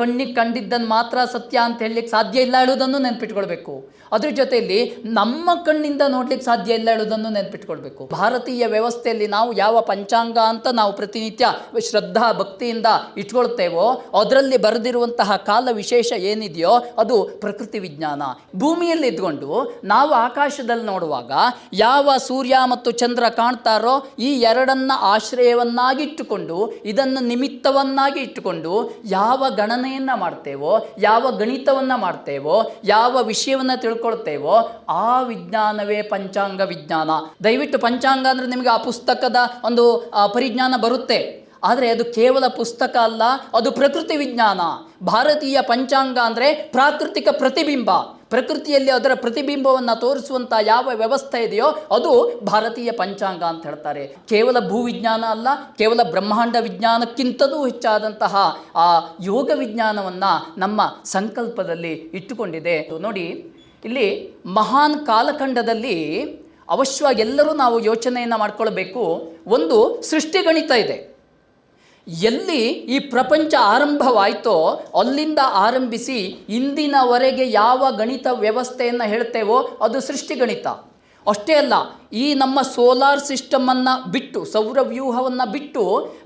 ಕಣ್ಣಿಗೆ ಕಂಡಿದ್ದನ್ನು ಮಾತ್ರ ಸತ್ಯ ಅಂತ ಹೇಳಲಿಕ್ಕೆ ಸಾಧ್ಯ ಇಲ್ಲ ಹೇಳೋದನ್ನು ನೆನ್ಪಿಟ್ಕೊಳ್ಬೇಕು. ಅದ್ರ ಜೊತೆಯಲ್ಲಿ ನಮ್ಮ ಕಣ್ಣಿಂದ ನೋಡ್ಲಿಕ್ಕೆ ಸಾಧ್ಯ ಇಲ್ಲ ಹೇಳೋದನ್ನು ನೆನ್ಪಿಟ್ಕೊಳ್ಬೇಕು. ಭಾರತೀಯ ವ್ಯವಸ್ಥೆಯಲ್ಲಿ ನಾವು ಯಾವ ಪಂಚಾಂಗ ಅಂತ ನಾವು ಪ್ರತಿನಿತ್ಯ ಶ್ರದ್ಧಾ ಭಕ್ತಿಯಿಂದ ಇಟ್ಕೊಳ್ತೇವೋ, ಅದರಲ್ಲಿ ಬರೆದಿರುವಂತಹ ಕಾಲ ವಿಶೇಷ ಏನಿದೆಯೋ ಅದು ಪ್ರಕೃತಿ ವಿಜ್ಞಾನ. ಭೂಮಿಯಲ್ಲಿ ಇದ್ಕೊಂಡು ನಾವು ಆಕಾಶದಲ್ಲಿ ನೋಡುವಾಗ ಯಾವ ಸೂರ್ಯ ಮತ್ತು ಚಂದ್ರ ಕಾಣ್ತಾರೋ ಈ ಎರಡನ್ನ ಆಶ್ರಯವನ್ನಾಗಿ ಇಟ್ಟುಕೊಂಡು, ಇದನ್ನು ನಿಮಿತ್ತವನ್ನಾಗಿ ಇಟ್ಟುಕೊಂಡು ಯಾವ ಗಣನೆಯನ್ನು ಮಾಡ್ತೇವೋ, ಯಾವ ಗಣಿತವನ್ನು ಮಾಡ್ತೇವೋ, ಯಾವ ವಿಷಯವನ್ನು ತಿಳ್ಕೊಳ್ತೇವೋ, ಆ ವಿಜ್ಞಾನವೇ ಪಂಚಾಂಗ ವಿಜ್ಞಾನ. ದಯವಿಟ್ಟು ಪಂಚಾಂಗ ಅಂದರೆ ನಿಮಗೆ ಆ ಪುಸ್ತಕದ ಒಂದು ಪರಿಜ್ಞಾನ ಬರುತ್ತೆ. ಆದರೆ ಅದು ಕೇವಲ ಪುಸ್ತಕ ಅಲ್ಲ, ಅದು ಪ್ರಕೃತಿ ವಿಜ್ಞಾನ. ಭಾರತೀಯ ಪಂಚಾಂಗ ಅಂದರೆ ಪ್ರಾಕೃತಿಕ ಪ್ರತಿಬಿಂಬ. ಪ್ರಕೃತಿಯಲ್ಲಿ ಅದರ ಪ್ರತಿಬಿಂಬವನ್ನು ತೋರಿಸುವಂಥ ಯಾವ ವ್ಯವಸ್ಥೆ ಇದೆಯೋ ಅದು ಭಾರತೀಯ ಪಂಚಾಂಗ ಅಂತ ಹೇಳ್ತಾರೆ. ಕೇವಲ ಭೂವಿಜ್ಞಾನ ಅಲ್ಲ, ಕೇವಲ ಬ್ರಹ್ಮಾಂಡ ವಿಜ್ಞಾನಕ್ಕಿಂತಲೂ ಹೆಚ್ಚಾದಂತಹ ಆ ಯೋಗ ವಿಜ್ಞಾನವನ್ನು ನಮ್ಮ ಸಂಕಲ್ಪದಲ್ಲಿ ಇಟ್ಟುಕೊಂಡಿದೆ. ನೋಡಿ, ಇಲ್ಲಿ ಮಹಾನ್ ಕಾಲಖಂಡದಲ್ಲಿ ಅವಶ್ಯವಾಗಿ ಎಲ್ಲರೂ ನಾವು ಯೋಚನೆಯನ್ನು ಮಾಡ್ಕೊಳ್ಬೇಕು. ಒಂದು ಸೃಷ್ಟಿಗಣಿತ ಇದೆ. ಎಲ್ಲಿ ಈ ಪ್ರಪಂಚ ಆರಂಭವಾಯಿತೋ ಅಲ್ಲಿಂದ ಆರಂಭಿಸಿ ಇಂದಿನವರೆಗೆ ಯಾವ ಗಣಿತ ವ್ಯವಸ್ಥೆಯನ್ನು ಹೇಳ್ತೇವೋ ಅದು ಸೃಷ್ಟಿಗಣಿತ ಅಷ್ಟೇ ಅಲ್ಲ, ಈ ನಮ್ಮ ಸೋಲಾರ್ ಸಿಸ್ಟಮನ್ನು ಬಿಟ್ಟು ಸೌರವ್ಯೂಹವನ್ನು ಬಿಟ್ಟು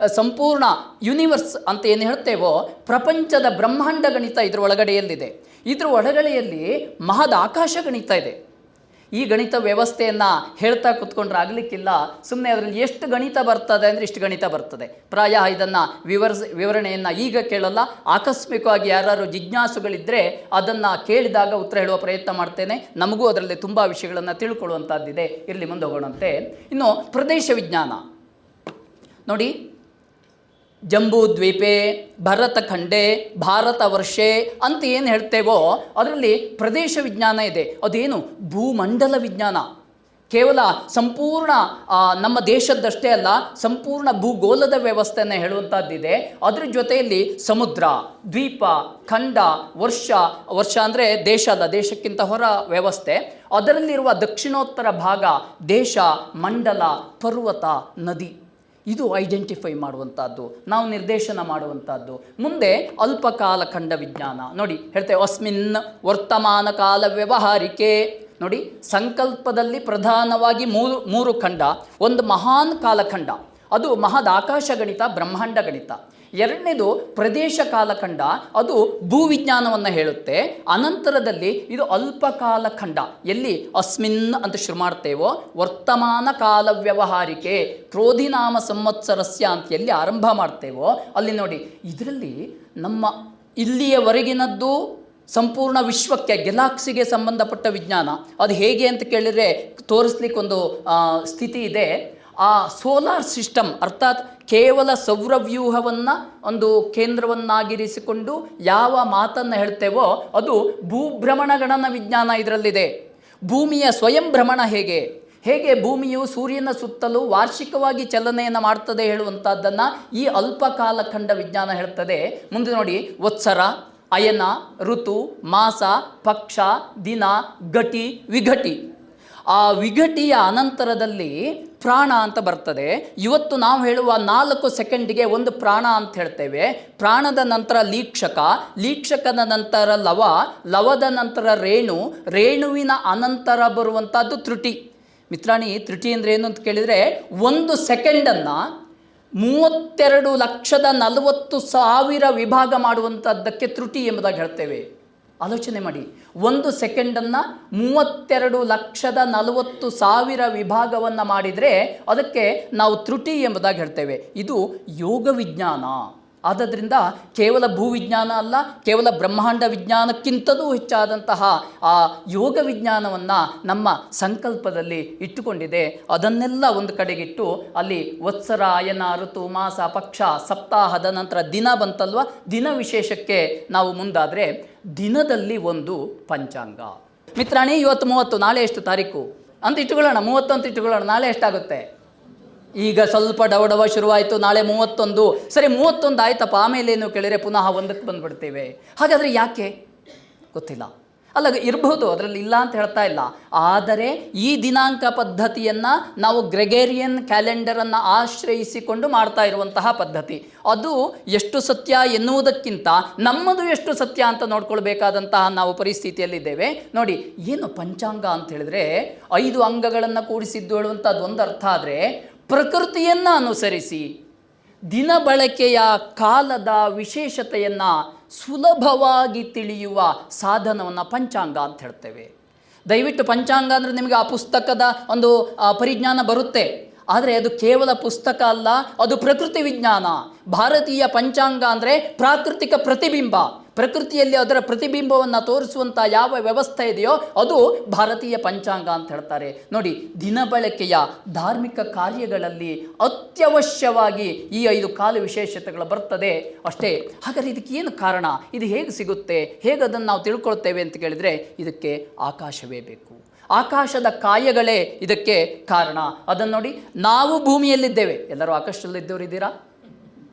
ಸಂಪೂರ್ಣ ಯೂನಿವರ್ಸ್ ಅಂತ ಏನು ಹೇಳ್ತೇವೋ ಪ್ರಪಂಚದ ಬ್ರಹ್ಮಾಂಡ ಗಣಿತ ಇದರ ಒಳಗಡೆಯಲ್ಲಿದೆ ಇದರ ಒಳಗಡೆಯಲ್ಲಿ ಮಹದ ಆಕಾಶ ಗಣಿತ ಇದೆ. ಈ ಗಣಿತ ವ್ಯವಸ್ಥೆಯನ್ನು ಹೇಳ್ತಾ ಕುತ್ಕೊಂಡ್ರೆ ಆಗಲಿಕ್ಕಿಲ್ಲ. ಸುಮ್ಮನೆ ಅದರಲ್ಲಿ ಎಷ್ಟು ಗಣಿತ ಬರ್ತದೆ ಅಂದರೆ ಇಷ್ಟು ಗಣಿತ ಬರ್ತದೆ. ಪ್ರಾಯ ಇದನ್ನು ವಿವರಿಸ, ವಿವರಣೆಯನ್ನು ಈಗ ಕೇಳಲ್ಲ. ಆಕಸ್ಮಿಕವಾಗಿ ಯಾರು ಜಿಜ್ಞಾಸುಗಳಿದ್ದರೆ ಅದನ್ನು ಕೇಳಿದಾಗ ಉತ್ತರ ಹೇಳುವ ಪ್ರಯತ್ನ ಮಾಡ್ತೇನೆ. ನಮಗೂ ಅದರಲ್ಲಿ ತುಂಬ ವಿಷಯಗಳನ್ನು ತಿಳ್ಕೊಳ್ಳುವಂಥದ್ದಿದೆ ಇರಲಿ ಮುಂದೆ ಹೋಗೋಣಂತೆ. ಇನ್ನು ಪ್ರದೇಶ ವಿಜ್ಞಾನ. ನೋಡಿ ಜಂಬೂ ದ್ವೀಪೆ ಭರತಖಂಡೆ ಭಾರತ ವರ್ಷೆ ಅಂತ ಏನು ಹೇಳ್ತೇವೋ ಅದರಲ್ಲಿ ಪ್ರದೇಶ ವಿಜ್ಞಾನ ಇದೆ. ಅದೇನು? ಭೂಮಂಡಲ ವಿಜ್ಞಾನ. ಕೇವಲ ಸಂಪೂರ್ಣ ನಮ್ಮ ದೇಶದ್ದಷ್ಟೇ ಅಲ್ಲ, ಸಂಪೂರ್ಣ ಭೂಗೋಳದ ವ್ಯವಸ್ಥೆಯನ್ನು ಹೇಳುವಂಥದ್ದಿದೆ ಅದ್ರ ಜೊತೆಯಲ್ಲಿ ಸಮುದ್ರ, ದ್ವೀಪ, ಖಂಡ, ವರ್ಷ ವರ್ಷ ಅಂದರೆ ದೇಶ ಅಲ್ಲ, ದೇಶಕ್ಕಿಂತ ಹೊರ ವ್ಯವಸ್ಥೆ. ಅದರಲ್ಲಿರುವ ದಕ್ಷಿಣೋತ್ತರ ಭಾಗ ದೇಶ, ಮಂಡಲ, ಪರ್ವತ, ನದಿ. ಇದು ಐಡೆಂಟಿಫೈ ಮಾಡುವಂಥದ್ದು ನಾವು ನಿರ್ದೇಶನ ಮಾಡುವಂಥದ್ದು ಮುಂದೆ ಅಲ್ಪಕಾಲ ಖಂಡ ವಿಜ್ಞಾನ. ನೋಡಿ ಹೇಳ್ತೇವೆ ಅಸ್ಮಿನ್ ವರ್ತಮಾನ ಕಾಲ ವ್ಯವಹಾರಿಕೆ. ನೋಡಿ, ಸಂಕಲ್ಪದಲ್ಲಿ ಪ್ರಧಾನವಾಗಿ ಮೂರು ಮೂರು ಖಂಡ. ಒಂದು ಮಹಾನ್ ಕಾಲಖಂಡ. ಅದು ಮಹದ್ ಆಕಾಶ ಗಣಿತ, ಬ್ರಹ್ಮಾಂಡ ಗಣಿತ. ಎರಡನೇದು ಪ್ರದೇಶ ಕಾಲಖಂಡ, ಅದು ಭೂವಿಜ್ಞಾನವನ್ನು ಹೇಳುತ್ತೆ. ಅನಂತರದಲ್ಲಿ ಇದು ಅಲ್ಪಕಾಲ ಖಂಡ ಎಲ್ಲಿ? ಅಸ್ಮಿನ್ ಅಂತ ಶುರು ಮಾಡ್ತೇವೋ, ವರ್ತಮಾನ ಕಾಲ ವ್ಯವಹಾರಿಕೆ ಕ್ರೋಧಿನಾಮ ಸಂವತ್ಸರಸ್ಯ ಅಂತ ಎಲ್ಲಿ ಆರಂಭ ಮಾಡ್ತೇವೋ, ಅಲ್ಲಿ ನೋಡಿ, ಇದರಲ್ಲಿ ನಮ್ಮ ಇಲ್ಲಿಯವರೆಗಿನದ್ದು ಸಂಪೂರ್ಣ ವಿಶ್ವಕ್ಕೆ, ಗೆಲಾಕ್ಸಿಗೆ ಸಂಬಂಧಪಟ್ಟ ವಿಜ್ಞಾನ. ಅದು ಹೇಗೆ ಅಂತ ಕೇಳಿದರೆ, ತೋರಿಸ್ಲಿಕ್ಕೆ ಒಂದು ಸ್ಥಿತಿ ಇದೆ. ಆ ಸೋಲಾರ್ ಸಿಸ್ಟಮ್ ಅರ್ಥಾತ್ ಕೇವಲ ಸೌರವ್ಯೂಹವನ್ನು ಒಂದು ಕೇಂದ್ರವನ್ನಾಗಿರಿಸಿಕೊಂಡು ಯಾವ ಮಾತನ್ನು ಹೇಳ್ತೇವೋ ಅದು ಭೂಭ್ರಮಣ ಗಣನ ವಿಜ್ಞಾನ ಇದರಲ್ಲಿದೆ. ಭೂಮಿಯ ಸ್ವಯಂ ಭ್ರಮಣ ಹೇಗೆ? ಹೇಗೆ ಭೂಮಿಯು ಸೂರ್ಯನ ಸುತ್ತಲೂ ವಾರ್ಷಿಕವಾಗಿ ಚಲನೆಯನ್ನು ಮಾಡ್ತದೆ ಹೇಳುವಂಥದ್ದನ್ನು ಈ ಅಲ್ಪಕಾಲ ಖಂಡ ವಿಜ್ಞಾನ ಹೇಳ್ತದೆ. ಮುಂದೆ ನೋಡಿ, ವತ್ಸರ, ಅಯನ, ಋತು, ಮಾಸ, ಪಕ್ಷ, ದಿನ ಘಟಿ ವಿಘಟಿ. ಆ ವಿಘಟಿಯ ಅನಂತರದಲ್ಲಿ ಪ್ರಾಣ ಅಂತ ಬರ್ತದೆ. ಇವತ್ತು ನಾವು ಹೇಳುವ ನಾಲ್ಕು ಸೆಕೆಂಡಿಗೆ ಒಂದು ಪ್ರಾಣ ಅಂತ ಹೇಳ್ತೇವೆ. ಪ್ರಾಣದ ನಂತರ ಲೀಕ್ಷಕ ಲೀಕ್ಷಕದ ನಂತರ ಲವ, ಲವದ ನಂತರ ರೇಣು, ರೇಣುವಿನ ಅನಂತರ ಬರುವಂಥದ್ದು ತ್ರುಟಿ. ಮಿತ್ರಾಣಿ, ತ್ರುಟಿ ಅಂದರೆ ಏನು ಅಂತ ಕೇಳಿದರೆ ಒಂದು ಸೆಕೆಂಡನ್ನು ಮೂವತ್ತೆರಡು ಲಕ್ಷದ ನಲವತ್ತು ಸಾವಿರ ವಿಭಾಗ ಮಾಡುವಂಥದ್ದಕ್ಕೆ ತ್ರುಟಿ ಎಂಬುದಾಗಿ ಹೇಳ್ತೇವೆ. ಆಲೋಚನೆ ಮಾಡಿ. ಒಂದು ಸೆಕೆಂಡನ್ನು ಮೂವತ್ತೆರಡು ಲಕ್ಷದ ನಲವತ್ತು ಸಾವಿರ ವಿಭಾಗವನ್ನು ಮಾಡಿದರೆ ಅದಕ್ಕೆ ನಾವು ತ್ರುಟಿ ಎಂಬುದಾಗಿ ಹೇಳ್ತೇವೆ. ಇದು ಯೋಗ ವಿಜ್ಞಾನ ಆದದ್ರಿಂದ ಕೇವಲ ಭೂವಿಜ್ಞಾನ ಅಲ್ಲ, ಕೇವಲ ಬ್ರಹ್ಮಾಂಡ ವಿಜ್ಞಾನಕ್ಕಿಂತಲೂ ಹೆಚ್ಚಾದಂತಹ ಆ ಯೋಗ ವಿಜ್ಞಾನವನ್ನು ನಮ್ಮ ಸಂಕಲ್ಪದಲ್ಲಿ ಇಟ್ಟುಕೊಂಡಿದೆ. ಅದನ್ನೆಲ್ಲ ಒಂದು ಕಡೆಗಿಟ್ಟು ಅಲ್ಲಿ ವತ್ಸರ ಅಯನ ಋತು, ಮಾಸ, ಪಕ್ಷ ಸಪ್ತಾಹದ ನಂತರ ದಿನ ಬಂತಲ್ವ? ದಿನ ವಿಶೇಷಕ್ಕೆ ನಾವು ಮುಂದಾದರೆ ದಿನದಲ್ಲಿ ಒಂದು ಪಂಚಾಂಗ. ಮಿತ್ರಾಣಿ, ಇವತ್ತು ಮೂವತ್ತು, ನಾಳೆ ಎಷ್ಟು ತಾರೀಕು? ಅಂತ ಇಟ್ಟುಕೊಳ್ಳೋಣ, ಮೂವತ್ತು ಅಂತ ಇಟ್ಟುಕೊಳ್ಳೋಣ, ನಾಳೆ ಎಷ್ಟಾಗುತ್ತೆ? ಈಗ ಸ್ವಲ್ಪ ಡವಡವ ಶುರುವಾಯಿತು, ನಾಳೆ ಮೂವತ್ತೊಂದು. ಸರಿ, ಮೂವತ್ತೊಂದು ಆಯ್ತಪ್ಪ, ಆಮೇಲೆ ಏನು ಕೇಳಿದರೆ ಪುನಃ ಒಂದಕ್ಕೆ ಬಂದುಬಿಡ್ತೇವೆ. ಹಾಗಾದರೆ ಯಾಕೆ? ಗೊತ್ತಿಲ್ಲ. ಅಲ್ಲ ಇರಬಹುದು ಅದರಲ್ಲಿ ಇಲ್ಲ ಅಂತ ಹೇಳ್ತಾ ಇಲ್ಲ. ಆದರೆ ಈ ದಿನಾಂಕ ಪದ್ಧತಿಯನ್ನು ನಾವು ಗ್ರೆಗೇರಿಯನ್ ಕ್ಯಾಲೆಂಡರನ್ನು ಆಶ್ರಯಿಸಿಕೊಂಡು ಮಾಡ್ತಾ ಇರುವಂತಹ ಪದ್ಧತಿ. ಅದು ಎಷ್ಟು ಸತ್ಯ ಎನ್ನುವುದಕ್ಕಿಂತ ನಮ್ಮದು ಎಷ್ಟು ಸತ್ಯ ಅಂತ ನೋಡ್ಕೊಳ್ಬೇಕಾದಂತಹ ನಾವು ಪರಿಸ್ಥಿತಿಯಲ್ಲಿದ್ದೇವೆ. ನೋಡಿ, ಏನು ಪಂಚಾಂಗ ಅಂತ ಹೇಳಿದ್ರೆ ಐದು ಅಂಗಗಳನ್ನು ಕೂಡಿಸಿದ್ದು ಹೇಳುವಂಥದ್ದು ಒಂದು ಅರ್ಥ ಆದರೆ ಪ್ರಕೃತಿಯನ್ನು ಅನುಸರಿಸಿ, ದಿನ ಬಳಕೆಯ ಕಾಲದ ವಿಶೇಷತೆಯನ್ನು ಸುಲಭವಾಗಿ ತಿಳಿಯುವ ಸಾಧನವನ್ನು ಪಂಚಾಂಗ ಅಂತ ಹೇಳ್ತೇವೆ. ದಯವಿಟ್ಟು ಪಂಚಾಂಗ ಅಂದರೆ ನಿಮಗೆ ಆ ಪುಸ್ತಕದ ಒಂದು ಪರಿಜ್ಞಾನ ಬರುತ್ತೆ. ಆದರೆ ಅದು ಕೇವಲ ಪುಸ್ತಕ ಅಲ್ಲ, ಅದು ಪ್ರಕೃತಿ ವಿಜ್ಞಾನ. ಭಾರತೀಯ ಪಂಚಾಂಗ ಅಂದರೆ ಪ್ರಾಕೃತಿಕ ಪ್ರತಿಬಿಂಬ. ಪ್ರಕೃತಿಯಲ್ಲಿ ಅದರ ಪ್ರತಿಬಿಂಬವನ್ನು ತೋರಿಸುವಂಥ ಯಾವ ವ್ಯವಸ್ಥೆ ಇದೆಯೋ ಅದು ಭಾರತೀಯ ಪಂಚಾಂಗ ಅಂತ ಹೇಳ್ತಾರೆ. ನೋಡಿ ದಿನಬಳಕೆಯ ಧಾರ್ಮಿಕ ಕಾರ್ಯಗಳಲ್ಲಿ ಅತ್ಯವಶ್ಯವಾಗಿ ಈ ಐದು ಕಾಲ ವಿಶೇಷತೆಗಳು ಬರ್ತದೆ ಅಷ್ಟೇ. ಹಾಗಾದರೆ ಇದಕ್ಕೆ ಏನು ಕಾರಣ? ಇದು ಹೇಗೆ ಸಿಗುತ್ತೆ? ಹೇಗೆ ಅದನ್ನು ನಾವು ತಿಳ್ಕೊಳ್ತೇವೆ ಅಂತ ಕೇಳಿದರೆ ಇದಕ್ಕೆ ಆಕಾಶವೇ ಬೇಕು. ಆಕಾಶದ ಕಾಯಗಳೇ ಇದಕ್ಕೆ ಕಾರಣ. ಅದನ್ನು ನೋಡಿ, ನಾವು ಭೂಮಿಯಲ್ಲಿದ್ದೇವೆ. ಎಲ್ಲರೂ ಆಕಾಶದಲ್ಲಿದ್ದವರು ಇದ್ದೀರಾ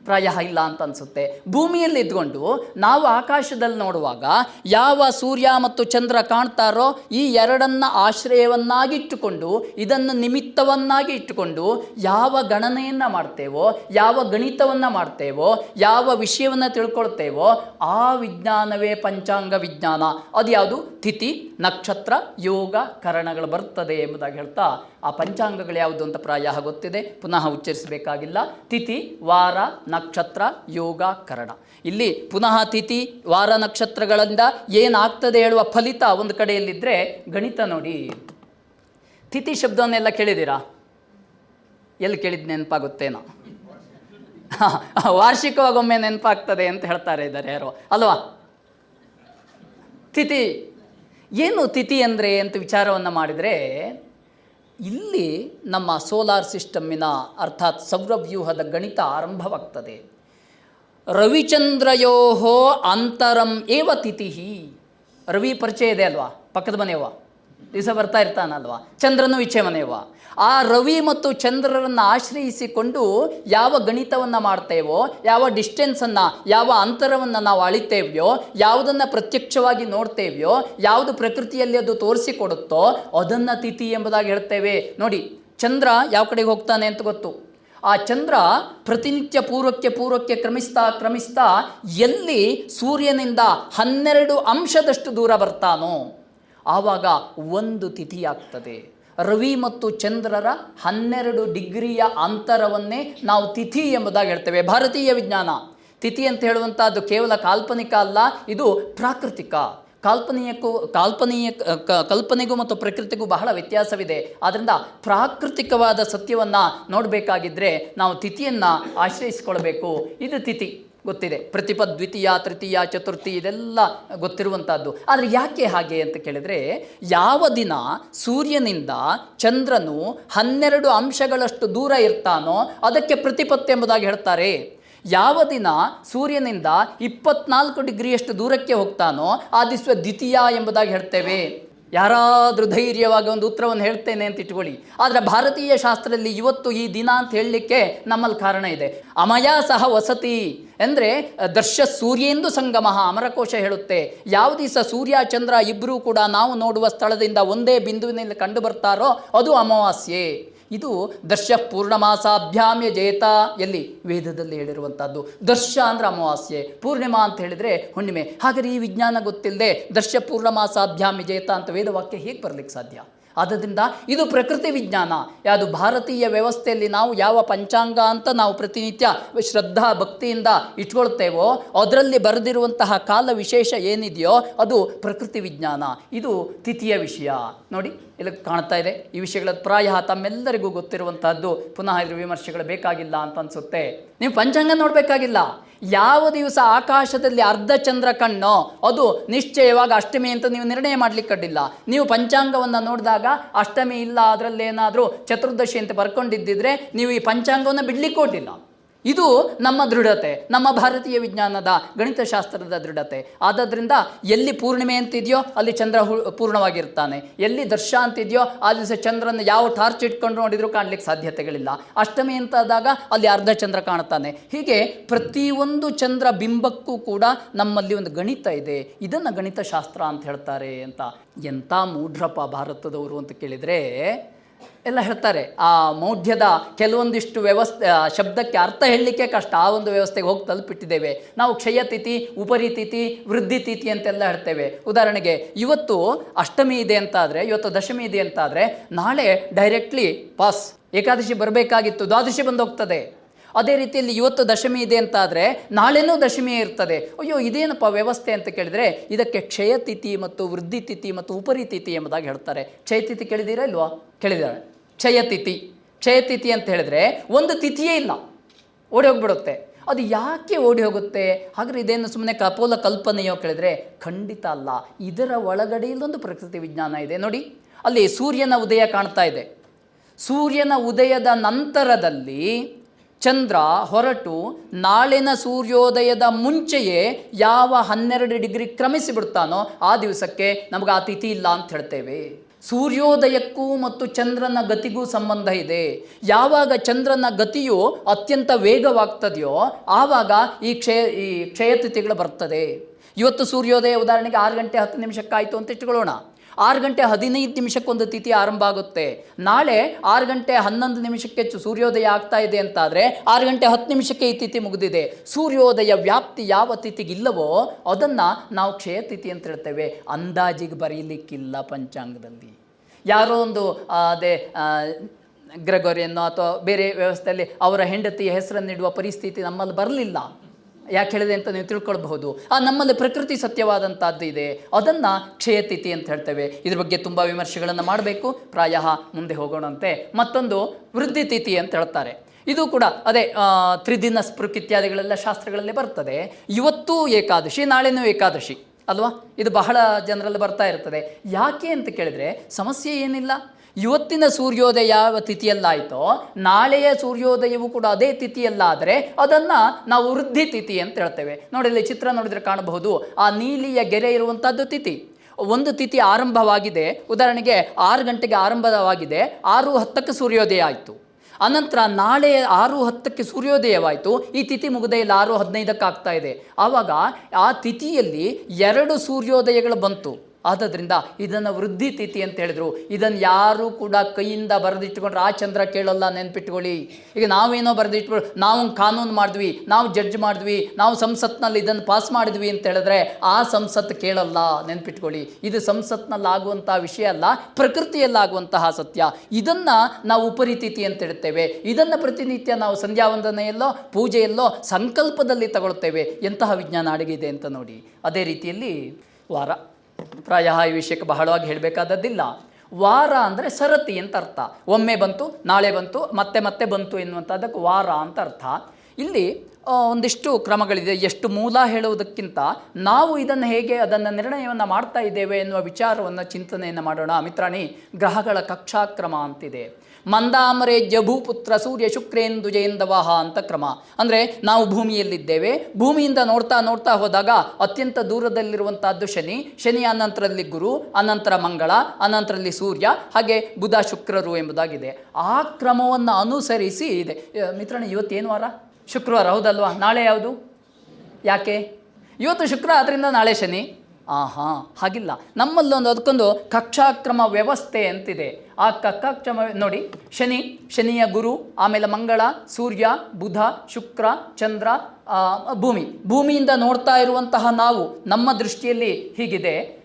ಪ್ರಾಯ ಇಲ್ಲ ಅಂತ ಅನಿಸುತ್ತೆ. ಭೂಮಿಯಲ್ಲಿ ಇದ್ಕೊಂಡು ನಾವು ಆಕಾಶದಲ್ಲಿ ನೋಡುವಾಗ ಯಾವ ಸೂರ್ಯ ಮತ್ತು ಚಂದ್ರ ಕಾಣ್ತಾರೋ ಈ ಎರಡನ್ನ ಆಶ್ರಯವನ್ನಾಗಿಟ್ಟುಕೊಂಡು ಇದನ್ನು ನಿಮಿತ್ತವನ್ನಾಗಿ ಇಟ್ಟುಕೊಂಡು ಯಾವ ಗಣನೆಯನ್ನು ಮಾಡ್ತೇವೋ, ಯಾವ ಗಣಿತವನ್ನು ಮಾಡ್ತೇವೋ, ಯಾವ ವಿಷಯವನ್ನು ತಿಳ್ಕೊಳ್ತೇವೋ ಆ ವಿಜ್ಞಾನವೇ ಪಂಚಾಂಗ ವಿಜ್ಞಾನ. ಅದು ಯಾವುದು? ತಿಥಿ, ನಕ್ಷತ್ರ, ಯೋಗ, ಕರಣಗಳು ಬರ್ತದೆ ಎಂಬುದಾಗಿ ಹೇಳ್ತಾ ಆ ಪಂಚಾಂಗಗಳು ಯಾವುದು ಅಂತ ಪ್ರಾಯ ಗೊತ್ತಿದೆ. ಪುನಃ ಉಚ್ಚರಿಸಬೇಕಾಗಿಲ್ಲ. ತಿಥಿ, ವಾರ ನಕ್ಷತ್ರ ಯೋಗ ಕರಣ ಇಲ್ಲಿ ಪುನಃ ತಿಥಿ ವಾರ ನಕ್ಷತ್ರಗಳಿಂದ ಏನಾಗ್ತದೆ ಹೇಳುವ ಫಲಿತ ಒಂದು ಕಡೆಯಲ್ಲಿದ್ದರೆ ಗಣಿತ ನೋಡಿ. ತಿಥಿ ಶಬ್ದವನ್ನೆಲ್ಲ ಕೇಳಿದ್ದೀರಾ? ಎಲ್ಲಿ ಕೇಳಿದ ನೆನಪಾಗುತ್ತೇನೋ ವಾರ್ಷಿಕವಾಗೊಮ್ಮೆ ನೆನಪಾಗ್ತದೆ ಅಂತ ಹೇಳ್ತಾರೆ ಇದ್ದಾರೆ ಯಾರೋ. ಅಲ್ವಾ? ತಿಥಿ. ಏನು ತಿಥಿ ಅಂದರೆ ಅಂತ ವಿಚಾರವನ್ನು ಮಾಡಿದರೆ ಇಲ್ಲಿ ನಮ್ಮ ಸೋಲಾರ್ ಸಿಸ್ಟಮ್ಮಿನ ಅರ್ಥಾತ್ ಸೌರವ್ಯೂಹದ ಗಣಿತ ಆರಂಭವಾಗ್ತದೆ. ರವಿಚಂದ್ರಯೋಹೋ ಅಂತರಂ ಏವ ತಿಥಿ ರವಿ ಪರಿಚಯ ಇದೆ ಅಲ್ವಾ? ಪಕ್ಕದ ಮನೆಯವ ದಿವಸ ಬರ್ತಾ ಇರ್ತಾನಲ್ವಾ? ಚಂದ್ರನು ಮನೆಯವ ಆ ರವಿ ಮತ್ತು ಚಂದ್ರರನ್ನು ಆಶ್ರಯಿಸಿಕೊಂಡು ಯಾವ ಗಣಿತವನ್ನು ಮಾಡ್ತೇವೋ, ಯಾವ ಡಿಸ್ಟೆನ್ಸನ್ನು ಯಾವ ಅಂತರವನ್ನು ನಾವು ಅಳಿತೇವ್ಯೋ, ಯಾವುದನ್ನು ಪ್ರತ್ಯಕ್ಷವಾಗಿ ನೋಡ್ತೇವ್ಯೋ, ಯಾವುದು ಪ್ರಕೃತಿಯಲ್ಲಿ ಅದು ತೋರಿಸಿಕೊಡುತ್ತೋ, ಅದನ್ನು ತಿಥಿ ಎಂಬುದಾಗಿ ಹೇಳ್ತೇವೆ. ನೋಡಿ, ಚಂದ್ರ ಯಾವ ಕಡೆಗೆ ಹೋಗ್ತಾನೆ ಅಂತ ಗೊತ್ತು. ಆ ಚಂದ್ರ ಪ್ರತಿನಿತ್ಯ ಪೂರ್ವಕ್ಕೆ ಪೂರ್ವಕ್ಕೆ ಕ್ರಮಿಸ್ತಾ ಕ್ರಮಿಸ್ತಾ ಎಲ್ಲಿ ಸೂರ್ಯನಿಂದ ಹನ್ನೆರಡು ಅಂಶದಷ್ಟು ದೂರ ಬರ್ತಾನೋ ಆವಾಗ ಒಂದು ತಿಥಿಯಾಗ್ತದೆ. ರವಿ ಮತ್ತು ಚಂದ್ರರ ಹನ್ನೆರಡು ಡಿಗ್ರಿಯ ಅಂತರವನ್ನೇ ನಾವು ತಿಥಿ ಎಂಬುದಾಗಿ ಹೇಳ್ತೇವೆ. ಭಾರತೀಯ ವಿಜ್ಞಾನ. ತಿಥಿ ಅಂತ ಹೇಳುವಂಥದ್ದು ಕೇವಲ ಕಾಲ್ಪನಿಕ ಅಲ್ಲ, ಇದು ಪ್ರಾಕೃತಿಕ. ಕಾಲ್ಪನೀಯಕ್ಕೂ, ಕಾಲ್ಪನೀಯ ಕಲ್ಪನೆಗೂ ಮತ್ತು ಪ್ರಕೃತಿಗೂ ಬಹಳ ವ್ಯತ್ಯಾಸವಿದೆ. ಆದ್ದರಿಂದ ಪ್ರಾಕೃತಿಕವಾದ ಸತ್ಯವನ್ನು ನೋಡಬೇಕಾಗಿದ್ದರೆ ನಾವು ತಿಥಿಯನ್ನು ಆಶ್ರಯಿಸಿಕೊಳ್ಬೇಕು. ಇದು ತಿಥಿ. ಗೊತ್ತಿದೆ. ಪ್ರತಿಪ ದ್ವಿತೀಯ, ತೃತೀಯ, ಚತುರ್ಥಿ ಇದೆಲ್ಲ ಗೊತ್ತಿರುವಂಥದ್ದು ಆದರೆ ಯಾಕೆ ಹಾಗೆ ಅಂತ ಕೇಳಿದರೆ, ಯಾವ ದಿನ ಸೂರ್ಯನಿಂದ ಚಂದ್ರನು ಹನ್ನೆರಡು ಅಂಶಗಳಷ್ಟು ದೂರ ಇರ್ತಾನೋ ಅದಕ್ಕೆ ಪ್ರತಿಪತ್ತು ಎಂಬುದಾಗಿ ಹೇಳ್ತಾರೆ. ಯಾವ ದಿನ ಸೂರ್ಯನಿಂದ ಇಪ್ಪತ್ನಾಲ್ಕು ಡಿಗ್ರಿಯಷ್ಟು ದೂರಕ್ಕೆ ಹೋಗ್ತಾನೋ, ಆ ದಿವಸ ದ್ವಿತೀಯ ಎಂಬುದಾಗಿ ಹೇಳ್ತೇವೆ. ಯಾರಾದರೂ ಧೈರ್ಯವಾಗಿ ಒಂದು ಉತ್ತರವನ್ನು ಹೇಳ್ತೇನೆ ಅಂತ ಇಟ್ಕೊಳ್ಳಿ. ಆದರೆ ಭಾರತೀಯ ಶಾಸ್ತ್ರದಲ್ಲಿ ಇವತ್ತು ಈ ದಿನ ಅಂತ ಹೇಳಲಿಕ್ಕೆ ನಮ್ಮಲ್ಲಿ ಕಾರಣ ಇದೆ. ಅಮಯ ಸಹ ವಸತಿ ಅಂದರೆ ದರ್ಶ ಸೂರ್ಯೇಂದು ಸಂಗಮ ಅಮರಕೋಶ ಹೇಳುತ್ತೆ. ಯಾವ ದಿವಸ ಸೂರ್ಯ, ಚಂದ್ರ ಇಬ್ಬರೂ ಕೂಡ ನಾವು ನೋಡುವ ಸ್ಥಳದಿಂದ ಒಂದೇ ಬಿಂದುವಿನಲ್ಲಿ ಕಂಡು ಬರ್ತಾರೋ ಅದು ಅಮಾವಾಸ್ಯೆ. ಇದು ದರ್ಶ ಪೂರ್ಣಮಾಸಾಭ್ಯಾಮ್ಯ ಜೇತ ಎಲ್ಲಿ ವೇದದಲ್ಲಿ ಹೇಳಿರುವಂಥದ್ದು. ದರ್ಶ ಅಂದ್ರೆ ಅಮಾವಾಸ್ಯೆ. ಪೂರ್ಣಿಮಾ ಅಂತ ಹೇಳಿದರೆ ಹುಣ್ಣಿಮೆ. ಹಾಗಾದರೆ ಈ ವಿಜ್ಞಾನ ಗೊತ್ತಿಲ್ಲದೆ ದರ್ಶ ಪೂರ್ಣಮಾಸಾಭ್ಯಾಮ್ಯ ಜೇತ ಅಂತ ವೇದವಾಕ್ಯ ಹೇಗೆ ಬರಲಿಕ್ಕೆ ಸಾಧ್ಯ? ಆದ್ದರಿಂದ ಇದು ಪ್ರಕೃತಿ ವಿಜ್ಞಾನ. ಯಾವುದು ಭಾರತೀಯ ವ್ಯವಸ್ಥೆಯಲ್ಲಿ ನಾವು ಯಾವ ಪಂಚಾಂಗ ಅಂತ ನಾವು ಪ್ರತಿನಿತ್ಯ ಶ್ರದ್ಧಾ ಭಕ್ತಿಯಿಂದ ಇಟ್ಕೊಳ್ತೇವೋ, ಅದರಲ್ಲಿ ಬರೆದಿರುವಂತಹ ಕಾಲ ವಿಶೇಷ ಏನಿದೆಯೋ ಅದು ಪ್ರಕೃತಿ ವಿಜ್ಞಾನ. ಇದು ತಿಥಿಯ ವಿಷಯ. ನೋಡಿ, ಇಲ್ಲಿ ಕಾಣ್ತಾ ಇದೆ. ಈ ವಿಷಯಗಳ ಪ್ರಾಯ ತಮ್ಮೆಲ್ಲರಿಗೂ ಗೊತ್ತಿರುವಂತಹದ್ದು. ಪುನಃ ವಿಮರ್ಶೆಗಳು ಬೇಕಾಗಿಲ್ಲ ಅಂತ ಅನಿಸುತ್ತೆ. ನೀವು ಪಂಚಾಂಗ ನೋಡಬೇಕಾಗಿಲ್ಲ. ಯಾವ ದಿವಸ ಆಕಾಶದಲ್ಲಿ ಅರ್ಧ ಚಂದ್ರ ಕಣ್ಣೋ, ಅದು ನಿಶ್ಚಯವಾಗಿ ಅಷ್ಟಮಿ ಅಂತ ನೀವು ನಿರ್ಣಯ ಮಾಡಲಿಕ್ಕೆ ಕಡ್ಡಿಲ್ಲ. ನೀವು ಪಂಚಾಂಗವನ್ನು ನೋಡಿದಾಗ ಅಷ್ಟಮಿ ಇಲ್ಲ, ಅದರಲ್ಲೇನಾದರೂ ಚತುರ್ದಶಿ ಅಂತ ಬರ್ಕೊಂಡಿದ್ದಿದ್ರೆ ನೀವು ಈ ಪಂಚಾಂಗವನ್ನು ಬಿಡ್ಲಿಕ್ಕೆ ಕೊಟ್ಟಿಲ್ಲ ಇದು ನಮ್ಮ ದೃಢತೆ, ನಮ್ಮ ಭಾರತೀಯ ವಿಜ್ಞಾನದ ಗಣಿತಶಾಸ್ತ್ರದ ದೃಢತೆ. ಆದ್ದರಿಂದ ಎಲ್ಲಿ ಪೂರ್ಣಿಮೆ ಅಂತಿದೆಯೋ ಅಲ್ಲಿ ಚಂದ್ರ ಹು, ಪೂರ್ಣವಾಗಿರ್ತಾನೆ. ಎಲ್ಲಿ ದರ್ಶ ಅಂತಿದೆಯೋ ಆ ದಿವಸ ಚಂದ್ರನ ಯಾವ ಟಾರ್ಚ್ ಇಟ್ಕೊಂಡು ನೋಡಿದರೂ ಕಾಣಲಿಕ್ಕೆ ಸಾಧ್ಯತೆಗಳಿಲ್ಲ. ಅಷ್ಟಮಿ ಅಂತಾದಾಗ ಅಲ್ಲಿ ಅರ್ಧ ಚಂದ್ರ ಕಾಣ್ತಾನೆ. ಹೀಗೆ ಪ್ರತಿಯೊಂದು ಚಂದ್ರ ಬಿಂಬಕ್ಕೂ ಕೂಡ ನಮ್ಮಲ್ಲಿ ಒಂದು ಗಣಿತ ಇದೆ. ಇದನ್ನು ಗಣಿತಶಾಸ್ತ್ರ ಅಂತ ಹೇಳ್ತಾರೆ ಅಂತ ಎಂಥ ಮೂಢ್ರಪ್ಪ ಭಾರತದವರು ಅಂತ ಕೇಳಿದರೆ ಎಲ್ಲ ಹೇಳ್ತಾರೆ, ಆ ಮೌಢ್ಯದ ಕೆಲವೊಂದಿಷ್ಟು ವ್ಯವಸ್ಥೆ ಶಬ್ದಕ್ಕೆ ಅರ್ಥ ಹೇಳಲಿಕ್ಕೆ ಕಷ್ಟ. ಆ ಒಂದು ವ್ಯವಸ್ಥೆಗೆ ಹೋಗಿ ತಲುಪಿಟ್ಟಿದ್ದೇವೆ. ನಾವು ಕ್ಷಯತಿಥಿ ಉಪರಿತಿಥಿ ವೃದ್ಧಿತಿಥಿ ಅಂತೆಲ್ಲ ಹೇಳ್ತೇವೆ. ಉದಾಹರಣೆಗೆ, ಇವತ್ತು ಅಷ್ಟಮಿ ಇದೆ ಅಂತಾದರೆ, ಇವತ್ತು ದಶಮಿ ಇದೆ ಅಂತಾದರೆ, ನಾಳೆ ಡೈರೆಕ್ಟ್ಲಿ ಪಾಸ್ ಏಕಾದಶಿ ಬರಬೇಕಾಗಿತ್ತು, ದ್ವಾದಶಿ ಬಂದು ಹೋಗ್ತದೆ ಅದೇ ರೀತಿಯಲ್ಲಿ ಇವತ್ತು ದಶಮಿ ಇದೆ ಅಂತ ಆದರೆ ನಾಳೆನೂ ದಶಮಿ ಇರ್ತದೆ. ಅಯ್ಯೋ, ಇದೇನಪ್ಪ ವ್ಯವಸ್ಥೆ ಅಂತ ಕೇಳಿದರೆ ಇದಕ್ಕೆ ಕ್ಷಯತಿಥಿ ಮತ್ತು ವೃದ್ಧಿತಿಥಿ ಮತ್ತು ಉಪರಿತಿಥಿ ಎಂಬುದಾಗಿ ಹೇಳ್ತಾರೆ. ಕ್ಷಯತಿಥಿ ಕೇಳಿದ್ದೀರಾ ಇಲ್ವಾ? ಕೇಳಿದ್ದಾರೆ. ಕ್ಷಯತಿಥಿ ಕ್ಷಯತಿಥಿ ಅಂತ ಹೇಳಿದ್ರೆ ಒಂದು ತಿಥಿಯೇ ಇಲ್ಲ. ಓಡಿ ಹೋಗ್ಬಿಡುತ್ತೆ. ಅದು ಯಾಕೆ ಓಡಿ ಹೋಗುತ್ತೆ? ಹಾಗಾದ್ರೆ ಇದೇನು ಸುಮ್ಮನೆ ಕಪೋಲ ಕಲ್ಪನೆಯೋ ಕೇಳಿದ್ರೆ ಖಂಡಿತ ಅಲ್ಲ. ಇದರ ಒಳಗಡೆ ಇಲ್ಲೊಂದು ಪ್ರಕೃತಿ ವಿಜ್ಞಾನ ಇದೆ. ನೋಡಿ, ಅಲ್ಲಿ ಸೂರ್ಯನ ಉದಯ ಕಾಣ್ತಾ ಇದೆ. ಸೂರ್ಯನ ಉದಯದ ನಂತರದಲ್ಲಿ ಚಂದ್ರ ಹೊರಟು ನಾಳಿನ ಸೂರ್ಯೋದಯದ ಮುಂಚೆಯೇ ಯಾವ ಹನ್ನೆರಡು ಡಿಗ್ರಿ ಕ್ರಮಿಸಿ ಬಿಡ್ತಾನೋ ಆ ದಿವಸಕ್ಕೆ ನಮಗೆ ಆ ತಿಥಿ ಇಲ್ಲ ಅಂತ ಹೇಳ್ತೇವೆ. ಸೂರ್ಯೋದಯಕ್ಕೂ ಮತ್ತು ಚಂದ್ರನ ಗತಿಗೂ ಸಂಬಂಧ ಇದೆ. ಯಾವಾಗ ಚಂದ್ರನ ಗತಿಯು ಅತ್ಯಂತ ವೇಗವಾಗ್ತದೆಯೋ ಆವಾಗ ಈ ಕ್ಷಯ ಈ ಕ್ಷಯತಿಥಿಗಳು ಬರ್ತದೆ. ಇವತ್ತು ಸೂರ್ಯೋದಯ ಉದಾಹರಣೆಗೆ ಆರು ಗಂಟೆ ಹತ್ತು ನಿಮಿಷಕ್ಕಾಯಿತು ಅಂತ ಇಟ್ಕೊಳ್ಳೋಣ ಆರು ಗಂಟೆ ಹದಿನೈದು ನಿಮಿಷಕ್ಕೊಂದು ತಿಥಿ ಆರಂಭ ಆಗುತ್ತೆ. ನಾಳೆ ಆರು ಗಂಟೆ ಹನ್ನೊಂದು ನಿಮಿಷಕ್ಕೆ ಸೂರ್ಯೋದಯ ಆಗ್ತಾ ಇದೆ ಅಂತಾದರೆ ಆರು ಗಂಟೆ ಹತ್ತು ನಿಮಿಷಕ್ಕೆ ಈ ತಿಥಿ ಮುಗಿದಿದೆ. ಸೂರ್ಯೋದಯ ವ್ಯಾಪ್ತಿ ಯಾವ ತಿಥಿಗಿಲ್ಲವೋ ಅದನ್ನು ನಾವು ಕ್ಷಯ ತಿಥಿ ಅಂತ ಹೇಳ್ತೇವೆ. ಅಂದಾಜಿಗೆ ಬರೀಲಿಕ್ಕಿಲ್ಲ ಪಂಚಾಂಗದಲ್ಲಿ. ಯಾರೋ ಒಂದು ಅದೇ ಗ್ರೆಗೋರಿಯನ್ನು ಅಥವಾ ಬೇರೆ ವ್ಯವಸ್ಥೆಯಲ್ಲಿ ಅವರ ಹೆಂಡತಿಯ ಹೆಸರನ್ನಿಡುವ ಪರಿಸ್ಥಿತಿ ನಮ್ಮಲ್ಲಿ ಬರಲಿಲ್ಲ. ಯಾಕೆ ಹೇಳಿದೆ ಅಂತ ನೀವು ತಿಳ್ಕೊಳ್ಬಹುದು. ಆ, ನಮ್ಮಲ್ಲಿ ಪ್ರಕೃತಿ ಸತ್ಯವಾದಂಥದ್ದು ಇದೆ. ಅದನ್ನು ಕ್ಷಯತಿಥಿ ಅಂತ ಹೇಳ್ತೇವೆ. ಇದ್ರ ಬಗ್ಗೆ ತುಂಬ ವಿಮರ್ಶೆಗಳನ್ನು ಮಾಡಬೇಕು. ಪ್ರಾಯ ಮುಂದೆ ಹೋಗೋಣಂತೆ. ಮತ್ತೊಂದು ವೃದ್ಧಿ ತಿಥಿ ಅಂತ ಹೇಳ್ತಾರೆ. ಇದು ಕೂಡ ಅದೇ ತ್ರಿದಿನ ಸ್ಪೃಕ್ ಇತ್ಯಾದಿಗಳೆಲ್ಲ ಶಾಸ್ತ್ರಗಳಲ್ಲಿ ಬರ್ತದೆ. ಇವತ್ತೂ ಏಕಾದಶಿ, ನಾಳೆನೂ ಏಕಾದಶಿ. ಅಲ್ವಾ? ಇದು ಬಹಳ ಜನರಲ್ಲಿ ಬರ್ತಾ ಇರ್ತದೆ. ಯಾಕೆ ಅಂತ ಕೇಳಿದರೆ, ಸಮಸ್ಯೆ ಏನಿಲ್ಲ. ಇವತ್ತಿನ ಸೂರ್ಯೋದಯ ಯಾವ ತಿಥಿಯಲ್ಲಾಯಿತೋ, ನಾಳೆಯ ಸೂರ್ಯೋದಯವು ಕೂಡ ಅದೇ ತಿಥಿಯಲ್ಲಾದರೆ ಅದನ್ನು ನಾವು ವೃದ್ಧಿ ತಿಥಿ ಅಂತ ಹೇಳ್ತೇವೆ. ನೋಡಿ, ಇಲ್ಲಿ ಚಿತ್ರ ನೋಡಿದರೆ ಕಾಣಬಹುದು. ಆ ನೀಲಿಯ ಗೆರೆ ಇರುವಂಥದ್ದು ತಿಥಿ. ಒಂದು ತಿಥಿ ಆರಂಭವಾಗಿದೆ. ಉದಾಹರಣೆಗೆ ಆರು ಗಂಟೆಗೆ ಆರಂಭವಾಗಿದೆ. ಆರು ಹತ್ತಕ್ಕೆ ಸೂರ್ಯೋದಯ ಆಯಿತು. ಅನಂತರ ನಾಳೆ ಆರು ಹತ್ತಕ್ಕೆ ಸೂರ್ಯೋದಯವಾಯಿತು. ಈ ತಿಥಿ ಮುಗದೇ ಇಲ್ಲ ಆರು ಹದಿನೈದಕ್ಕೆ ಆಗ್ತಾ ಇದೆ. ಆವಾಗ ಆ ತಿಥಿಯಲ್ಲಿ ಎರಡು ಸೂರ್ಯೋದಯಗಳು ಬಂತು. ಆದದ್ರಿಂದ ಇದನ್ನು ವೃದ್ಧಿ ತಿಥಿ ಅಂತ ಹೇಳಿದ್ರು. ಇದನ್ನು ಯಾರೂ ಕೂಡ ಕೈಯಿಂದ ಬರೆದಿಟ್ಕೊಂಡ್ರೆ ಆ ಚಂದ್ರ ಕೇಳಲ್ಲ ನೆನ್ಪಿಟ್ಕೊಳ್ಳಿ. ಈಗ ನಾವೇನೋ ಬರೆದಿಟ್ಕೊಳ್ಳಿ ನಾವು ಕಾನೂನು ಮಾಡಿದ್ವಿ, ನಾವು ಜಡ್ಜ್ ಮಾಡಿದ್ವಿ, ನಾವು ಸಂಸತ್ನಲ್ಲಿ ಇದನ್ನು ಪಾಸ್ ಮಾಡಿದ್ವಿ ಅಂತ ಹೇಳಿದ್ರೆ ಆ ಸಂಸತ್ ಕೇಳಲ್ಲ ನೆನ್ಪಿಟ್ಕೊಳ್ಳಿ. ಇದು ಸಂಸತ್ನಲ್ಲಿ ಆಗುವಂಥ ವಿಷಯ ಅಲ್ಲ, ಪ್ರಕೃತಿಯಲ್ಲಾಗುವಂತಹ ಸತ್ಯ. ಇದನ್ನು ನಾವು ಉಪರಿತಿಥಿ ಅಂತ ಹೇಳ್ತೇವೆ. ಇದನ್ನು ಪ್ರತಿನಿತ್ಯ ನಾವು ಸಂಧ್ಯಾವಂದನೆಯಲ್ಲೋ ಪೂಜೆಯಲ್ಲೋ ಸಂಕಲ್ಪದಲ್ಲಿ ತಗೊಳ್ತೇವೆ. ಎಂತಹ ವಿಜ್ಞಾನ ಅಡಗಿದೆ ಅಂತ ನೋಡಿ. ಅದೇ ರೀತಿಯಲ್ಲಿ ವಾರ. ಪ್ರಾಯ ಈ ವಿಷಯಕ್ಕೆ ಬಹಳವಾಗಿ ಹೇಳಬೇಕಾದದ್ದಿಲ್ಲ. ವಾರ ಅಂದರೆ ಸರತಿ ಅಂತ ಅರ್ಥ. ಒಮ್ಮೆ ಬಂತು, ನಾಳೆ ಬಂತು, ಮತ್ತೆ ಮತ್ತೆ ಬಂತು ಎನ್ನುವಂಥದ್ದಕ್ಕೆ ವಾರ ಅಂತ ಅರ್ಥ. ಇಲ್ಲಿ ಒಂದಿಷ್ಟು ಕ್ರಮಗಳಿದೆ. ಎಷ್ಟು ಮೂಲ ಹೇಳುವುದಕ್ಕಿಂತ ನಾವು ಇದನ್ನು ಹೇಗೆ ಅದನ್ನು ನಿರ್ಣಯವನ್ನು ಮಾಡ್ತಾ ಇದ್ದೇವೆ ಎನ್ನುವ ವಿಚಾರವನ್ನು ಚಿಂತನೆಯನ್ನು ಮಾಡೋಣ. ಮಿತ್ರಾಣಿ, ಗ್ರಹಗಳ ಕಕ್ಷಾಕ್ರಮ ಅಂತಿದೆ. ಮಂದಾಮರೆ ಜಭೂಪುತ್ರ ಸೂರ್ಯ ಶುಕ್ರೇಂದು ಜಯಂದವಾಹ ಅಂತ ಕ್ರಮ. ಅಂದರೆ ನಾವು ಭೂಮಿಯಲ್ಲಿದ್ದೇವೆ. ಭೂಮಿಯಿಂದ ನೋಡ್ತಾ ನೋಡ್ತಾ ಹೋದಾಗ ಅತ್ಯಂತ ದೂರದಲ್ಲಿರುವಂತಹದ್ದು ಶನಿ. ಶನಿ ಅನಂತರದಲ್ಲಿ ಗುರು, ಅನಂತರ ಮಂಗಳ, ಅನಂತರಲ್ಲಿ ಸೂರ್ಯ, ಹಾಗೆ ಬುಧ ಶುಕ್ರರು ಎಂಬುದಾಗಿದೆ. ಆ ಕ್ರಮವನ್ನು ಅನುಸರಿಸಿ ಇದೆ. ಮಿತ್ರನ ಮಿತ್ರಣ್ಣ ಇವತ್ತೇನು ವಾರ? ಶುಕ್ರವಾರ, ಹೌದಲ್ವಾ? ನಾಳೆ ಯಾವುದು? ಯಾಕೆ? ಇವತ್ತು ಶುಕ್ರ ಆದ್ದರಿಂದ ನಾಳೆ ಶನಿ. ಆ ಹಾಂ ಹಾಗಿಲ್ಲ. ನಮ್ಮಲ್ಲೊಂದು ಅದಕ್ಕೊಂದು ಕಕ್ಷಾಕ್ರಮ ವ್ಯವಸ್ಥೆ ಅಂತಿದೆ. ಆ ಕಕ್ಷಾಕ್ರಮ ನೋಡಿ, ಶನಿ, ಶನಿಯ ಗುರು, ಆಮೇಲೆ ಮಂಗಳ, ಸೂರ್ಯ, ಬುಧ, ಶುಕ್ರ, ಚಂದ್ರ ಭೂಮಿ. ಭೂಮಿಯಿಂದ ನೋಡ್ತಾ ಇರುವಂತಹ ನಾವು ನಮ್ಮ ದೃಷ್ಟಿಯಲ್ಲಿ ಹೀಗಿದೆ.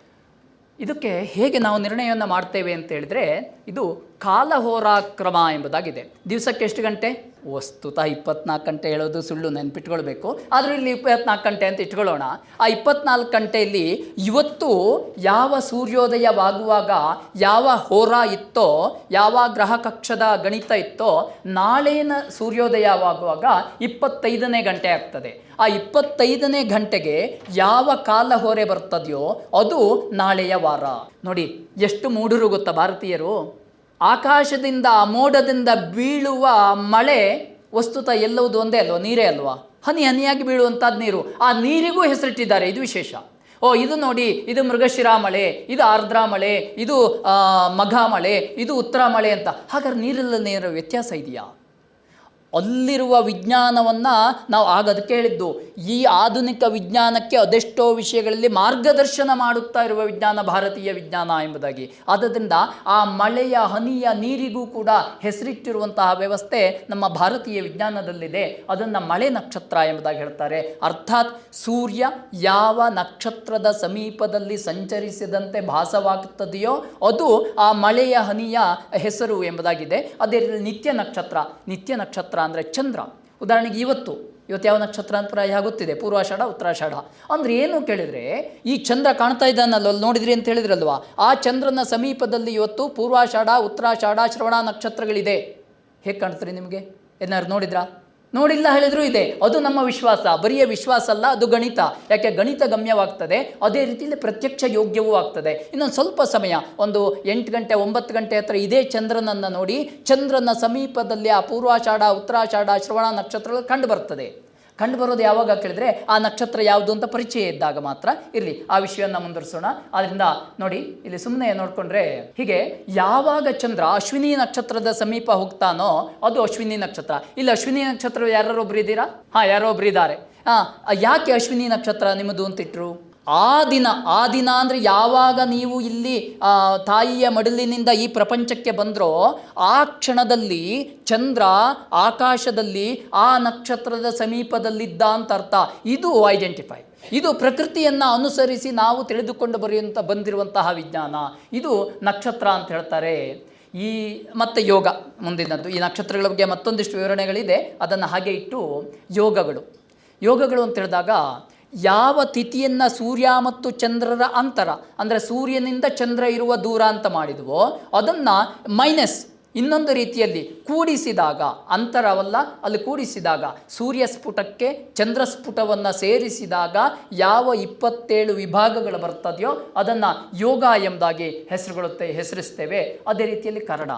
ಇದಕ್ಕೆ ಹೇಗೆ ನಾವು ನಿರ್ಣಯವನ್ನು ಮಾಡ್ತೇವೆ ಅಂತ ಹೇಳಿದ್ರೆ, ಇದು ಕಾಲಹೋರಾಕ್ರಮ ಎಂಬುದಾಗಿದೆ. ದಿವಸಕ್ಕೆ ಎಷ್ಟು ಗಂಟೆ? ವಸ್ತುತ ಇಪ್ಪತ್ನಾಲ್ಕು ಗಂಟೆ ಹೇಳೋದು ಸುಳ್ಳು ನೆನ್ಪಿಟ್ಕೊಳ್ಬೇಕು. ಆದರೂ ಇಲ್ಲಿ ಇಪ್ಪತ್ನಾಲ್ಕು ಗಂಟೆ ಅಂತ ಇಟ್ಕೊಳ್ಳೋಣ. ಆ ಇಪ್ಪತ್ನಾಲ್ಕು ಗಂಟೆಯಲ್ಲಿ ಇವತ್ತು ಯಾವ ಸೂರ್ಯೋದಯವಾಗುವಾಗ ಯಾವ ಹೋರ ಇತ್ತೋ, ಯಾವ ಗ್ರಹ ಕಕ್ಷದ ಗಣಿತ ಇತ್ತೋ, ನಾಳೆನ ಸೂರ್ಯೋದಯವಾಗುವಾಗ ಇಪ್ಪತ್ತೈದನೇ ಗಂಟೆ ಆಗ್ತದೆ. ಆ ಇಪ್ಪತ್ತೈದನೇ ಗಂಟೆಗೆ ಯಾವ ಕಾಲ ಹೊರೆ ಬರ್ತದೆಯೋ ಅದು ನಾಳೆಯ ವಾರ. ನೋಡಿ, ಎಷ್ಟು ಮೂಢರು ಗೊತ್ತಾ ಭಾರತೀಯರು? ಆಕಾಶದಿಂದ, ಮೋಡದಿಂದ ಬೀಳುವ ಮಳೆ ವಸ್ತುತ ಎಲ್ಲವುದು ಒಂದೇ ಅಲ್ವಾ? ನೀರೇ ಅಲ್ವಾ? ಹನಿ ಹನಿಯಾಗಿ ಬೀಳುವಂಥದ್ದು ನೀರು. ಆ ನೀರಿಗೂ ಹೆಸರಿಟ್ಟಿದ್ದಾರೆ, ಇದು ವಿಶೇಷ. ಓ, ಇದು ನೋಡಿ, ಇದು ಮೃಗಶಿರಾ ಮಳೆ ಇದು ಆರ್ದ್ರ ಮಳೆ ಇದು ಮಘಾ ಮಳೆ ಇದು ಉತ್ತರ ಮಳೆ ಅಂತ. ಹಾಗಾದ್ರೆ ನೀರಲ್ಲಿ ನೀರ ವ್ಯತ್ಯಾಸ ಇದೆಯಾ? ಅಲ್ಲಿರುವ ವಿಜ್ಞಾನವನ್ನು ನಾವು ಆಗ ಅದಕ್ಕೆ ಹೇಳಿದ್ದು ಈ ಆಧುನಿಕ ವಿಜ್ಞಾನಕ್ಕೆ ಅದೆಷ್ಟೋ ವಿಷಯಗಳಲ್ಲಿ ಮಾರ್ಗದರ್ಶನ ಮಾಡುತ್ತಾ ಇರುವ ವಿಜ್ಞಾನ, ಭಾರತೀಯ ವಿಜ್ಞಾನ ಎಂಬುದಾಗಿ. ಆದ್ದರಿಂದ ಆ ಮಳೆಯ, ಹನಿಯ ನೀರಿಗೂ ಕೂಡ ಹೆಸರಿಟ್ಟಿರುವಂತಹ ವ್ಯವಸ್ಥೆ ನಮ್ಮ ಭಾರತೀಯ ವಿಜ್ಞಾನದಲ್ಲಿದೆ. ಅದನ್ನು ಮಳೆ ನಕ್ಷತ್ರ ಎಂಬುದಾಗಿ ಹೇಳ್ತಾರೆ. ಅರ್ಥಾತ್ ಸೂರ್ಯ ಯಾವ ನಕ್ಷತ್ರದ ಸಮೀಪದಲ್ಲಿ ಸಂಚರಿಸಿದಂತೆ ಭಾಸವಾಗುತ್ತದೆಯೋ ಅದು ಆ ಮಳೆಯ, ಹನಿಯ ಹೆಸರು ಎಂಬುದಾಗಿದೆ. ಅದೇ ನಿತ್ಯ ನಕ್ಷತ್ರ. ನಿತ್ಯ ನಕ್ಷತ್ರ ಅಂದರೆ ಚಂದ್ರ. ಉದಾಹರಣೆಗೆ ಇವತ್ತು ಇವತ್ತು ಯಾವ ನಕ್ಷತ್ರ ಅಂತ ಪ್ರಾಯ ಗೊತ್ತಿದೆ ಪೂರ್ವಾಷಾಢ, ಉತ್ತರಾಷಾಢ. ಅಂದರೆ ಏನು ಕೇಳಿದರೆ, ಈ ಚಂದ್ರ ಕಾಣ್ತಾ ಇದ್ದಾನಲ್ಲ, ಅಲ್ಲಿ ನೋಡಿದ್ರಿ ಅಂತ ಹೇಳಿದ್ರಲ್ವಾ? ಆ ಚಂದ್ರನ ಸಮೀಪದಲ್ಲಿ ಇವತ್ತು ಪೂರ್ವಾಷಾಢ, ಉತ್ತರಾಷಾಢ, ಶ್ರವಣ ನಕ್ಷತ್ರಗಳಿದೆ. ಹೇಗೆ ಕಾಣ್ತೀರಿ ನಿಮಗೆ? ಏನಾದ್ರು ನೋಡಿದ್ರಾ? ನೋಡಿಲ್ಲ ಹೇಳಿದ್ರು ಇದೆ. ಅದು ನಮ್ಮ ವಿಶ್ವಾಸ. ಬರಿಯ ವಿಶ್ವಾಸ ಅಲ್ಲ, ಅದು ಗಣಿತ. ಯಾಕೆ ಗಣಿತ ಗಮ್ಯವಾಗ್ತದೆ? ಅದೇ ರೀತಿಯಲ್ಲಿ ಪ್ರತ್ಯಕ್ಷ ಯೋಗ್ಯವೂ ಆಗ್ತದೆ. ಇನ್ನೊಂದು ಸ್ವಲ್ಪ ಸಮಯ. ಒಂದು ಎಂಟು ಗಂಟೆ, ಒಂಬತ್ತು ಗಂಟೆ ಹತ್ರ ಇದೇ ಚಂದ್ರನನ್ನು ನೋಡಿ, ಚಂದ್ರನ ಸಮೀಪದಲ್ಲಿ ಆ ಪೂರ್ವಾಷಾಢ, ಉತ್ತರಾಷಾಢ, ಶ್ರವಣ ನಕ್ಷತ್ರಗಳು ಕಂಡು ಬರ್ತದೆ. ಕಂಡು ಬರೋದು ಯಾವಾಗ ಕೇಳಿದ್ರೆ ಆ ನಕ್ಷತ್ರ ಯಾವುದು ಅಂತ ಪರಿಚಯ ಇದ್ದಾಗ ಮಾತ್ರ ಇರಲಿ. ಆ ವಿಷಯವನ್ನು ಮುಂದುವರಿಸೋಣ. ಆದ್ದರಿಂದ ನೋಡಿ, ಇಲ್ಲಿ ಸುಮ್ಮನೆ ನೋಡಿಕೊಂಡ್ರೆ ಹೀಗೆ ಯಾವಾಗ ಚಂದ್ರ ಅಶ್ವಿನಿ ನಕ್ಷತ್ರದ ಸಮೀಪ ಹೋಗ್ತಾನೋ ಅದು ಅಶ್ವಿನಿ ನಕ್ಷತ್ರ. ಇಲ್ಲಿ, ಅಶ್ವಿನಿ ನಕ್ಷತ್ರ ಯಾರೊಬ್ರು ಇದ್ದೀರಾ? ಹಾಂ ಯಾರೋ ಒಬ್ರು ಇದ್ದಾರೆ ಹಾಂ ಯಾಕೆ ಅಶ್ವಿನಿ ನಕ್ಷತ್ರ ನಿಮ್ಮದು ಅಂತಿಟ್ರು ಆ ದಿನ ಆ ದಿನ ಅಂದರೆ ಯಾವಾಗ ನೀವು ಇಲ್ಲಿ ತಾಯಿಯ ಮಡಲಿನಿಂದ ಈ ಪ್ರಪಂಚಕ್ಕೆ ಬಂದರೋ, ಆ ಕ್ಷಣದಲ್ಲಿ ಚಂದ್ರ ಆಕಾಶದಲ್ಲಿ, ಆ ನಕ್ಷತ್ರದ ಸಮೀಪದಲ್ಲಿದ್ದ ಅಂತ ಅರ್ಥ. ಇದು ಐಡೆಂಟಿಫೈ ಇದು ಪ್ರಕೃತಿಯನ್ನು ಅನುಸರಿಸಿ ನಾವು ತಿಳಿದುಕೊಂಡು ಬರೆಯುವಂಥ ಬಂದಿರುವಂತಹ ವಿಜ್ಞಾನ. ಇದು ನಕ್ಷತ್ರ ಅಂತ ಹೇಳ್ತಾರೆ. ಈ, ಮತ್ತು ಯೋಗ ಮುಂದಿನದ್ದು. ಈ ನಕ್ಷತ್ರಗಳ ಬಗ್ಗೆ ಮತ್ತೊಂದಿಷ್ಟು ವಿವರಣೆಗಳಿದೆ. ಅದನ್ನು ಹಾಗೆ ಇಟ್ಟು ಯೋಗಗಳು. ಯೋಗಗಳು ಅಂತ ಹೇಳಿದಾಗ ಯಾವ ತಿಥಿಯನ್ನು ಸೂರ್ಯ ಮತ್ತು ಚಂದ್ರರ ಅಂತರ, ಅಂದರೆ ಸೂರ್ಯನಿಂದ ಚಂದ್ರ ಇರುವ ದೂರ ಅಂತ ಮಾಡಿದವೋ, ಅದನ್ನು ಮೈನಸ್ ಇನ್ನೊಂದು ರೀತಿಯಲ್ಲಿ ಕೂಡಿಸಿದಾಗ, ಅಂತರವಲ್ಲ, ಅಲ್ಲಿ ಕೂಡಿಸಿದಾಗ ಸೂರ್ಯ ಸ್ಫುಟಕ್ಕೆ ಚಂದ್ರ ಸ್ಫುಟವನ್ನು ಸೇರಿಸಿದಾಗ ಯಾವ ಇಪ್ಪತ್ತೇಳು ವಿಭಾಗಗಳು ಬರ್ತದೆಯೋ, ಅದನ್ನು ಯೋಗ ಎಂಬುದಾಗಿ ಹೆಸರುಗೊಳ್ಳುತ್ತೆ, ಹೆಸರಿಸ್ತೇವೆ. ಅದೇ ರೀತಿಯಲ್ಲಿ ಕನ್ನಡ.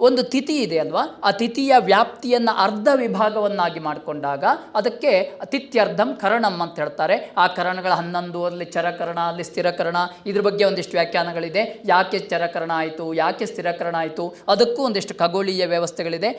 ಒಂದು ತಿಥಿ ಇದೆ ಅಲ್ವಾ? ಆ ತಿಥಿಯ ವ್ಯಾಪ್ತಿಯನ್ನು ಅರ್ಧ ವಿಭಾಗವನ್ನಾಗಿ ಮಾಡಿಕೊಂಡಾಗ ಅದಕ್ಕೆ ತಿಥ್ಯರ್ಧಂ ಕರಣಂ ಅಂತ ಹೇಳ್ತಾರೆ. ಆ ಕರಣಗಳ ಹನ್ನೊಂದು ಅಲ್ಲಿ ಚರಕರಣ, ಅಲ್ಲಿ ಸ್ಥಿರಕರಣ, ಇದ್ರ ಬಗ್ಗೆ ಒಂದಿಷ್ಟು ವ್ಯಾಖ್ಯಾನಗಳಿದೆ. ಯಾಕೆ ಚರಕರಣ ಆಯಿತು, ಯಾಕೆ ಸ್ಥಿರಕರಣ ಆಯಿತು, ಅದಕ್ಕೂ ಒಂದಿಷ್ಟು ಖಗೋಳೀಯ ವ್ಯವಸ್ಥೆಗಳಿದೆ.